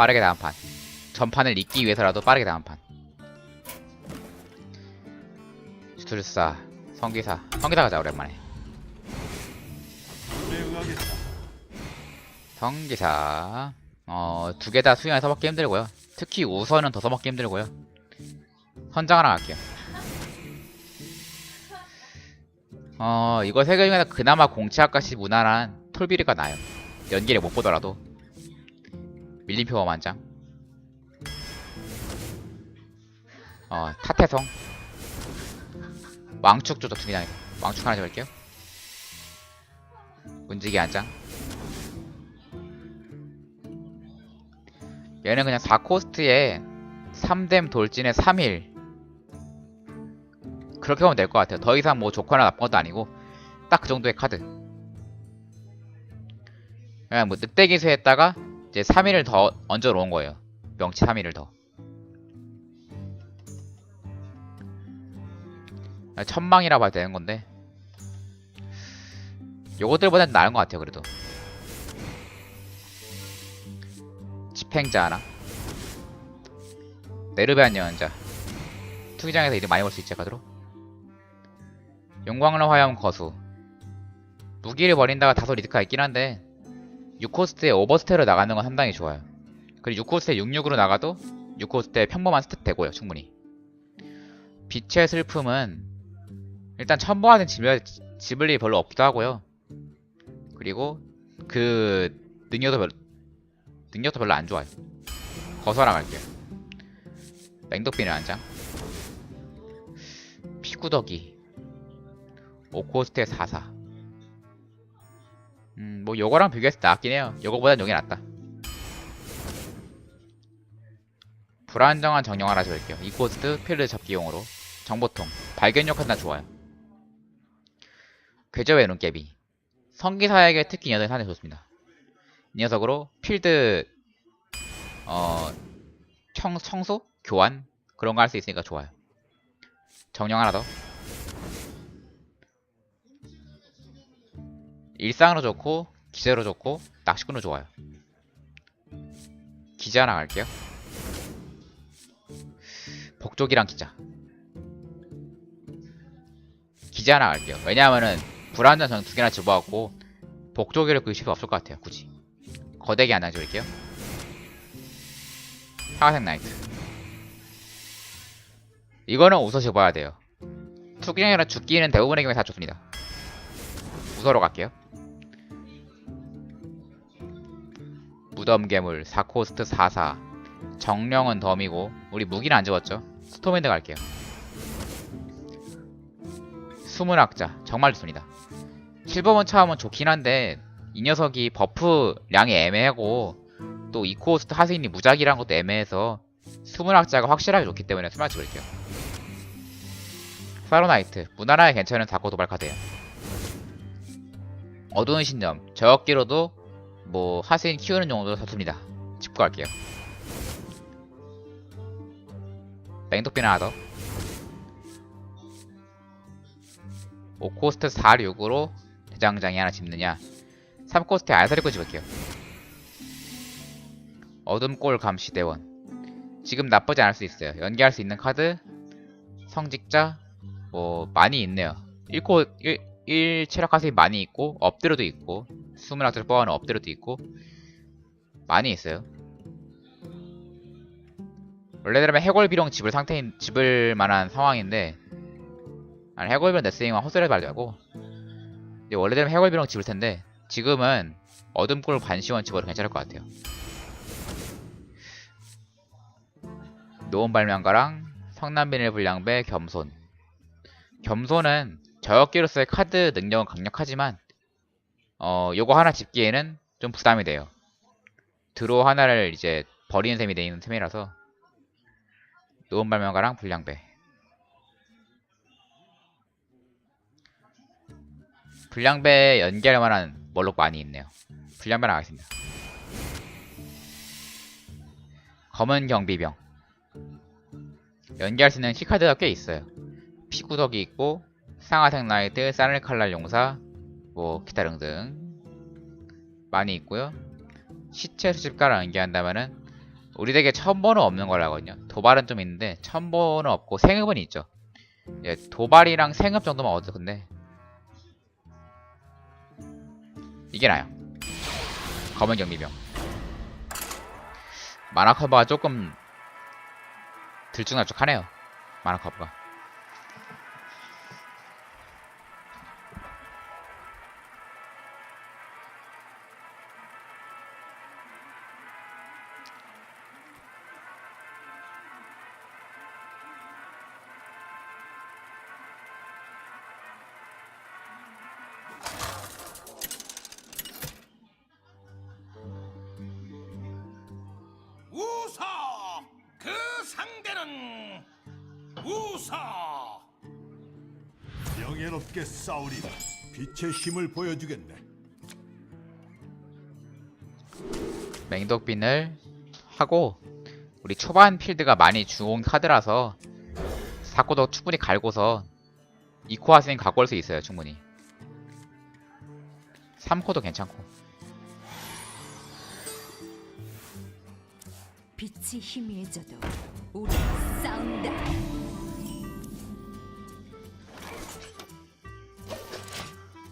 빠르게 다음 판. 전판을 잊기 위해서라도 빠르게 다음 판. 주술사 성기사 성기사 가자 오랜만에. 성기사. 어 두 개 다 수영에 써먹기 힘들고요. 특히 우선은 더 써먹기 힘들고요. 선장 하나 갈게요. 어 이거 세 개 중에서 그나마 공치아까시 무난한 톨비리가 나요. 연기를 못 보더라도 밀림표 만장? 어 타태성? 왕축 조작 중이장 왕축 하나 잡을게요. 문지기 한장. 얘는 그냥 4코스트에 3뎀 돌진에 3일. 그렇게 하면 될 것 같아요. 더 이상 뭐 좋거나 나쁜 것도 아니고 딱 그 정도의 카드. 그냥 뭐 늑대기수 했다가 이제 3일을 더 얹어 놓은 거예요. 명치 3일을 더. 아, 천망이라 봐야 되는 건데. 요거들보다는 나은 것 같아요 그래도. 집행자 하나. 네르베안 예언자. 투기장에서 이득 많이 벌수 있지 카드로 용광로 화염 거수. 무기를 버린다가 다소 리스크가 있긴 한데 6코스트에 오버스테로 나가는 건 상당히 좋아요. 그리고 6코스트에 66으로 나가도 6코스트에 평범한 스탯 되고요 충분히. 빛의 슬픔은 일단 첨부하는 지블, 지블리 별로 없기도 하고요. 그리고 그 능력도 별로 능력도 별로 안 좋아요. 거서랑 갈게요. 맹독비는 한 장. 피구덕이 오코스트의 44 음, 뭐 요거랑 비교했을 때 낫긴 해요. 요거보단 요게 낫다. 불안정한 정령 하나 줘볼게요. 이코스트 필드 잡기용으로. 정보통. 발견력 하나 좋아요. 궤저의 눈깨비. 성기사에게 특히 이 녀석이 상당히 좋습니다. 이 녀석으로 필드 어 청, 청소? 교환? 그런 거 할 수 있으니까 좋아요. 정령 하나 더 일상으로 좋고 기재로 좋고 낚시꾼으로 좋아요. 기자 하나 갈게요. 복족이랑 기자 기자 하나 갈게요. 왜냐하면은 불안전 저는 두 개나 집어갖고 복조기를 그실 수 없을 것 같아요 굳이. 거대기 하나 줄게요. 파가색 나이트. 이거는 우서 집어야 돼요. 투기형이랑 죽기는 대부분의 경우에 다 좋습니다. 우서로 갈게요 무덤 괴물 4코스트 44 정령은 덤이고 우리 무기는 안 집었죠? 스토맨드 갈게요. 숨은 학자 정말 좋습니다. 실버번 차하면 좋긴 한데 이 녀석이 버프량이 애매하고 또 이코스트 하수인이 무작이란 것도 애매해서 숨은 학자가 확실하게 좋기 때문에 스마트 볼게요. 사로나이트 무난하게 괜찮은 다코 도발 카드예요. 어두운 신념 저역기로도 뭐 하수인 키우는 용도로 좋습니다. 짚고 갈게요. 맹독빈 하나 더. 5코스트 4, 6으로 대장장이 하나 집느냐. 3코스트에 알사리코 집을게요. 어둠골 감시대원. 지금 나쁘지 않을 수 있어요. 연기할 수 있는 카드. 성직자. 뭐 많이 있네요. 1코 1, 1 체력 카드이 많이 있고 엎드려도 있고 숨을 학자를 뽑아놓은 엎드려도 있고 많이 있어요. 원래대로면 해골비룡 집을 상태인 집을 만한 상황인데 아니 해골비룡 네스윙만 헛소리 말자고. 근데 원래대로면 해골비룡 집을 텐데 지금은 어둠골 반시원 집어도 괜찮을 것 같아요. 노원발명가랑 성남비닐 불량배 겸손. 겸손은 저역기로서의 카드 능력은 강력하지만 어 요거 하나 집기에는 좀 부담이 돼요. 드로 하나를 이제 버리는 셈이 되는 셈이라서 노원발명가랑 불량배. 불량배 연기할 만한 멀록 많이 있네요. 불량배 나가겠습니다. 검은 경비병. 연기할 수 있는 키카드가 꽤 있어요. 피구덕이 있고 상하색 라이트, 사늘칼날 용사 뭐 기타 등등 많이 있고요 시체 수집가랑 연기한다면은 우리 덱에 첨보는 없는 거라거든요. 도발은 좀 있는데 첨보는 없고 생읍은 있죠. 예, 도발이랑 생읍 정도만 얻어 근데 이게 나요. 검은 경비병. 만화 커버가 조금 들쭉날쭉하네요. 만화 커버가. 명예롭게 싸우리라. 빛의 힘을 보여주겠네. 맹독빈을 하고 우리 초반 필드가 많이 주온 카드라서 사코도 충분히 갈고서 2코 하스인 갖고 올 수 있어요 충분히. 3코도 괜찮고. 빛이 희미해져도 우리 싸운다.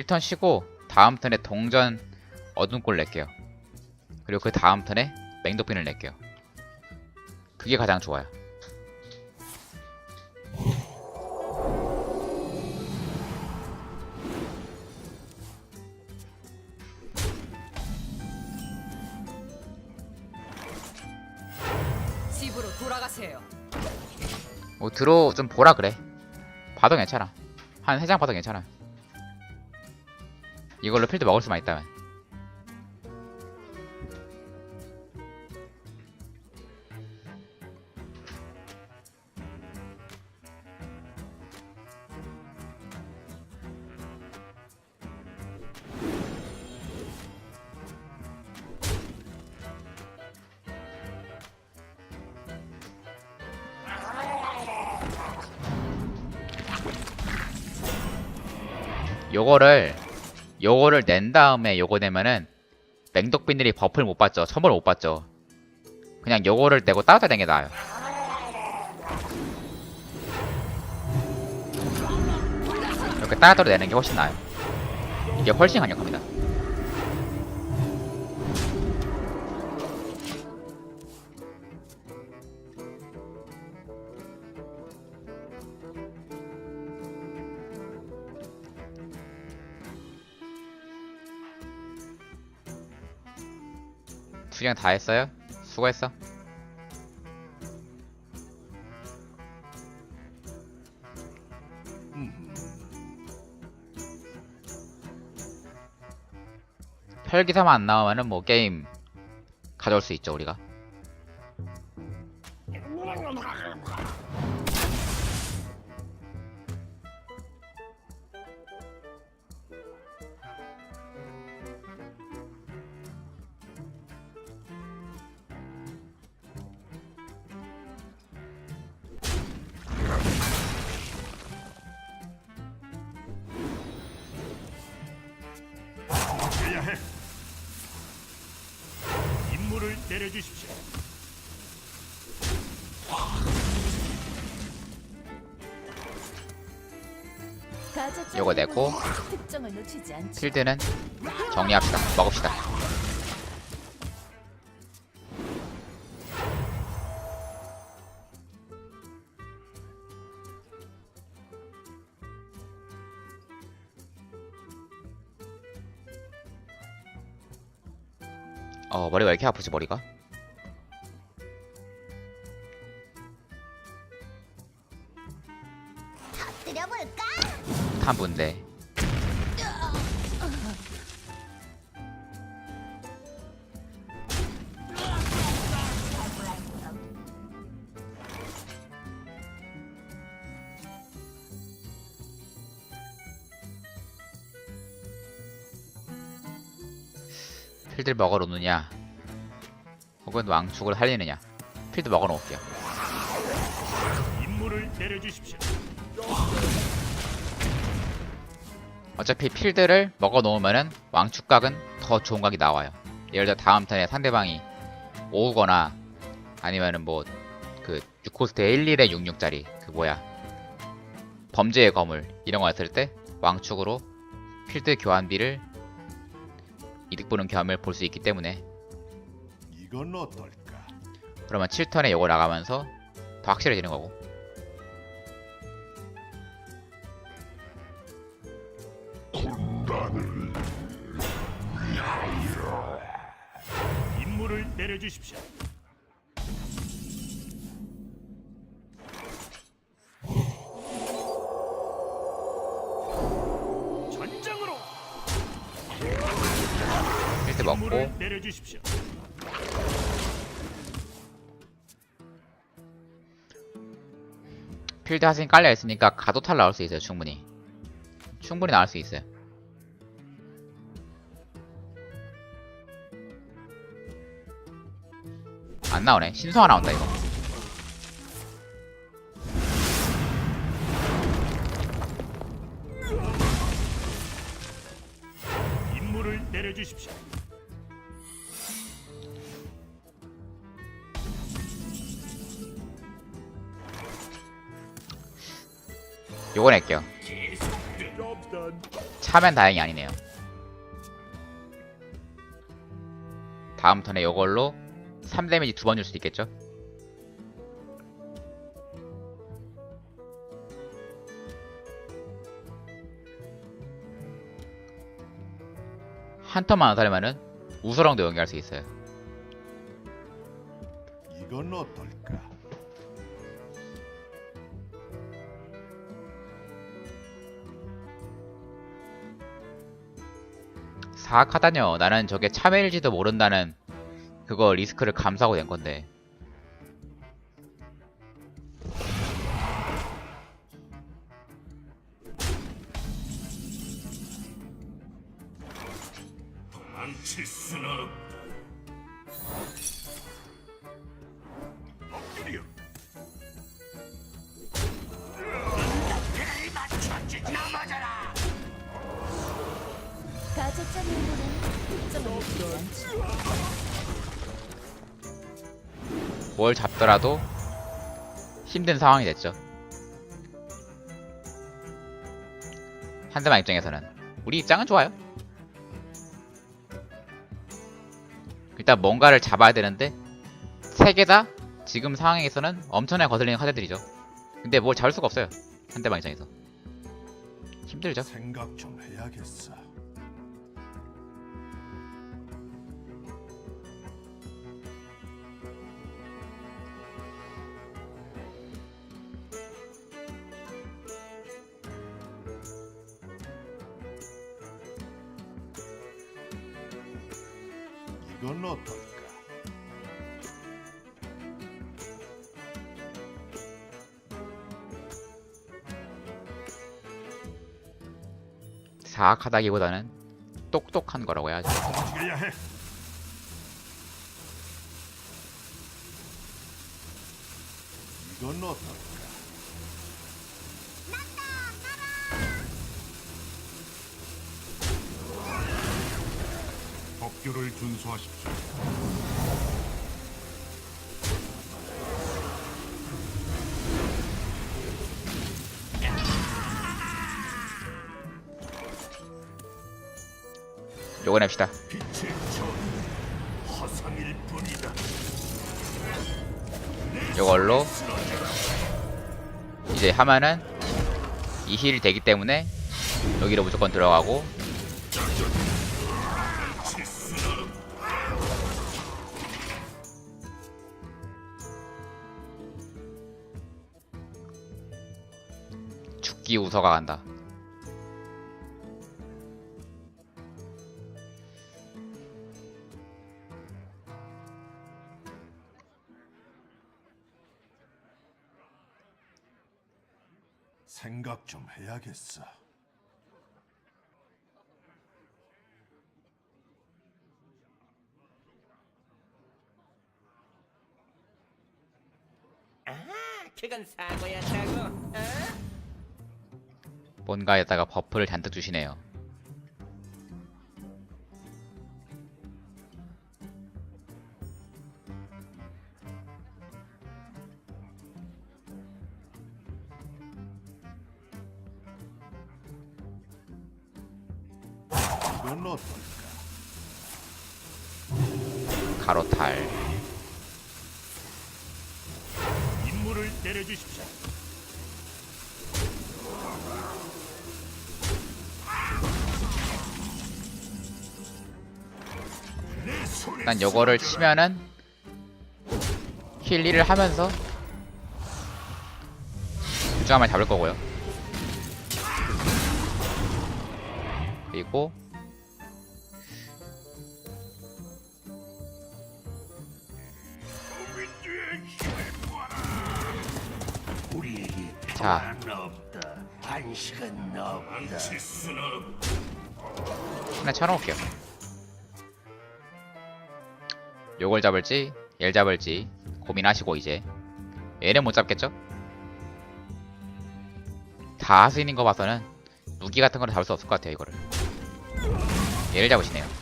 일턴 쉬고 다음 턴에 동전 어둠골 낼게요. 그리고 그 다음 턴에 맹독빈을 낼게요. 그게 가장 좋아요. 집으로 돌아가세요. 뭐 들어 좀 보라 그래. 봐도 괜찮아. 한 3장 봐도 괜찮아 이걸로 필드 먹을 수만 있다면. 요거를 요거를 낸 다음에 요거 내면은 맹독빈들이 버프를 못 받죠. 선물을 못 받죠. 그냥 요거를 내고 따로 되는 게 나아요. 이렇게 따로 내는 게 훨씬 나아요. 이게 훨씬 강력합니다 수령 다 했어요? 수고했어. 혈기사만 안 나오면은 뭐 게임 가져올 수 있죠 우리가 해야 해 임무를 내려주십시오. 요거 내고. 필드는 정리합시다. 먹읍시다 이렇게 아프지 머리가? 탐분데. 필드 먹어 놓느냐 혹은 왕축을 살리느냐. 필드 먹어 놓을게요. 임무를 내려주십시오. 어차피 필드를 먹어 놓으면은 왕축각은 더 좋은 각이 나와요. 예를 들어 다음 턴에 상대방이 오거나 아니면은 뭐 그 6코스트에 11에 66짜리 그 뭐야. 범죄의 거물 이런 거 했을 때 왕축으로 필드 교환비를 이득 보는 경험을 볼 수 있기 때문에 이건 어떨까? 그러면 7턴에 요거 나가면서 더 확실해지는 거고 임무를 내려주십시오. 전장으로 먹고 내려주십시오. 필드 하신 깔려 있으니까 가도탈 나올 수 있어요 충분히. 충분히 나올 수 있어요. 안 나오네. 신성화 나온다 이거. 임무를 내려주십시오. 요거 낼게요. 차면 다행이 아니네요. 다음 턴에 요걸로 3데미지 두 번 줄 수도 있겠죠? 한 턴만 안 살면은 우서랑도 연결할 수 있어요. 이건 어떨까? 사악하다뇨. 나는 저게 참외일지도 모른다는 그거 리스크를 감수하고 낸 건데. 망칠 수는 없 뭘 잡더라도 힘든 상황이 됐죠. 한대만 입장에서는 우리 입장은 좋아요. 일단 뭔가를 잡아야 되는데 세 개 다 지금 상황에서는 엄청나게 거슬리는 카드들이죠. 근데 뭘 잡을 수가 없어요. 한대만 입장에서 힘들죠. 생각 좀 해야겠어. 사악하다기보다는 똑똑한 거라고 해야죠. 이건 어떨까? 법규를 준수하십시오. 뿐이다. 요걸로 이제 하면은 이 힐이 되기 때문에 여기로 무조건 들어가고 죽기 우서가 간다. 생각 좀 해야겠어. 그건 사고였다고. 어? 뭔가에다가 버프를 잔뜩 주시네요. 일단 요거를 치면은 힐리를 하면서 유주함을 잡을 거고요. 그리고 자. 하나 쳐놓을게요 요걸 잡을지 얘를 잡을지 고민하시고 이제. 얘는 못 잡겠죠? 다 하수인인 거 봐서는 무기 같은 거를 잡을 수 없을 것 같아요 이거를. 얘를 잡으시네요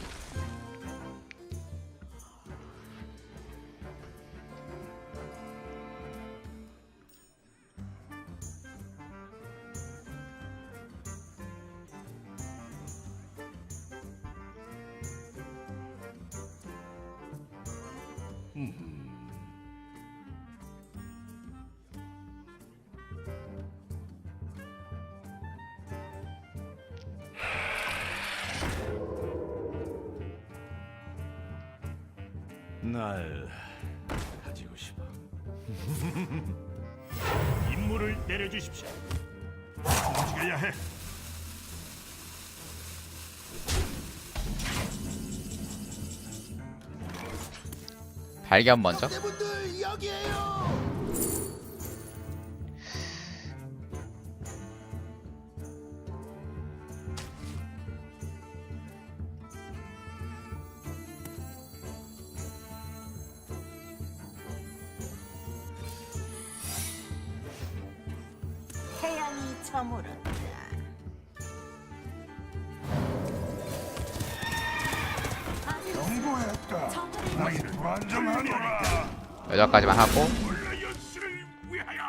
임무를 내려주십시오. 움직여야 해. 발견 먼저 분들 여기에요. 여기까지만 하고 물러연수를 위하여.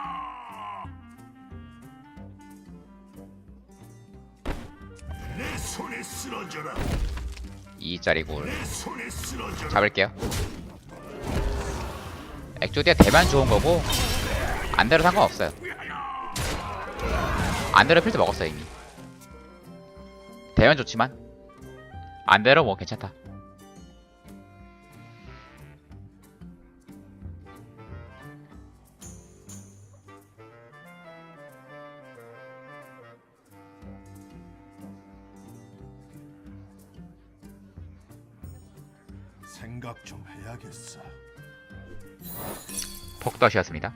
내 손에 쓰러져라. 2짜리 굴. 잡을게요 액조디아 대만 좋은 거고 안대로 상관없어요 안대로 필드 먹었어요 이미 대만 좋지만 안대로 뭐 괜찮다 생각 좀 해야겠어. 폭덧이었습니다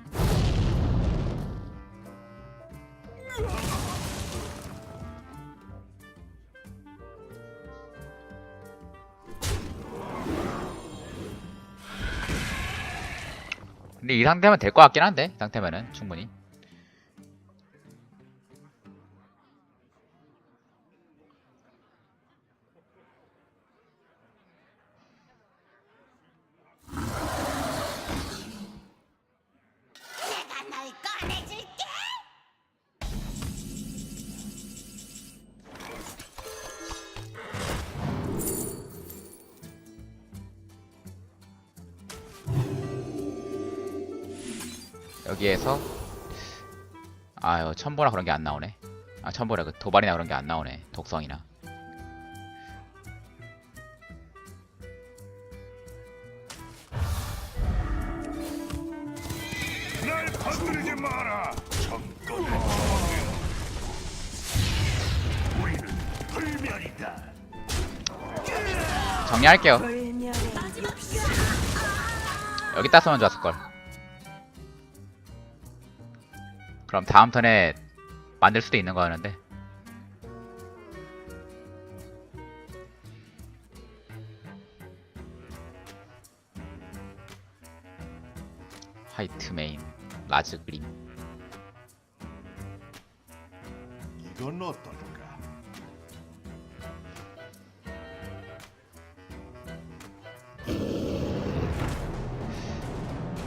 근데 이 상태면 될 것 같긴 한데 이 상태면은 충분히 여기에서 아유 첨보나 그런 게 안 나오네. 아 첨보라 그 도발이나 그런 게 안 나오네. 독성이나. 정리할게요. 여기 땄으면 좋았을걸 그럼 다음 턴에 만들 수도 있는 거였는데. 화이트 메인 라즈 그린. 이건 어떨까?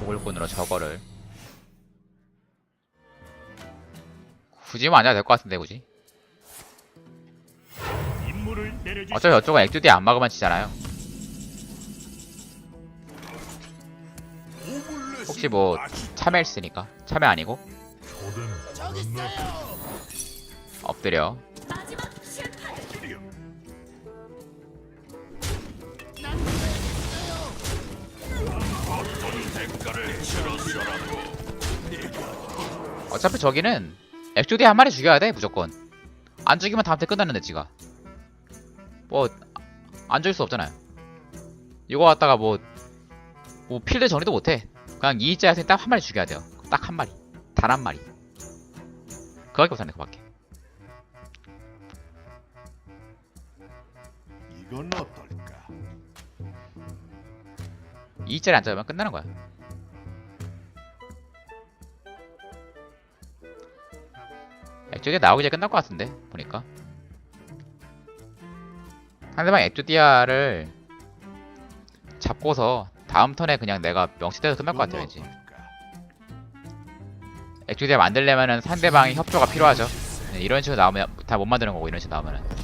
보글꾼으로 저거를 굳이 뭐 앉아도 될것 같은데 굳이. 어차피 저쪽은 액주디 안 막으면 지잖아요. 혹시 뭐 참여 있으니까. 참여 아니고. 엎드려. 어차피 저기는 액주디 한 마리 죽여야 돼 무조건. 안 죽이면 다음 테 끝났는데 지가. 뭐안 죽일 수 없잖아요. 이거 갖다가 뭐, 뭐 필드 정리도 못해. 그냥 이자 야생 딱한 마리 죽여야 돼요. 딱 한 마리. 단 한 마리. 그밖에 못하네 그밖에. 이건 어떨까? 이자리 안 잡으면 끝나는 거야. 액조디아 나오기 전에 끝날 것 같은데 보니까. 상대방 액조디아를 잡고서 다음 턴에 그냥 내가 명시돼서 끝날 것 같아요 왠지? 액조디아 만들려면은 상대방의 협조가 필요하죠. 네, 이런 식으로 나오면 다 못 만드는 거고 이런 식으로 나오면은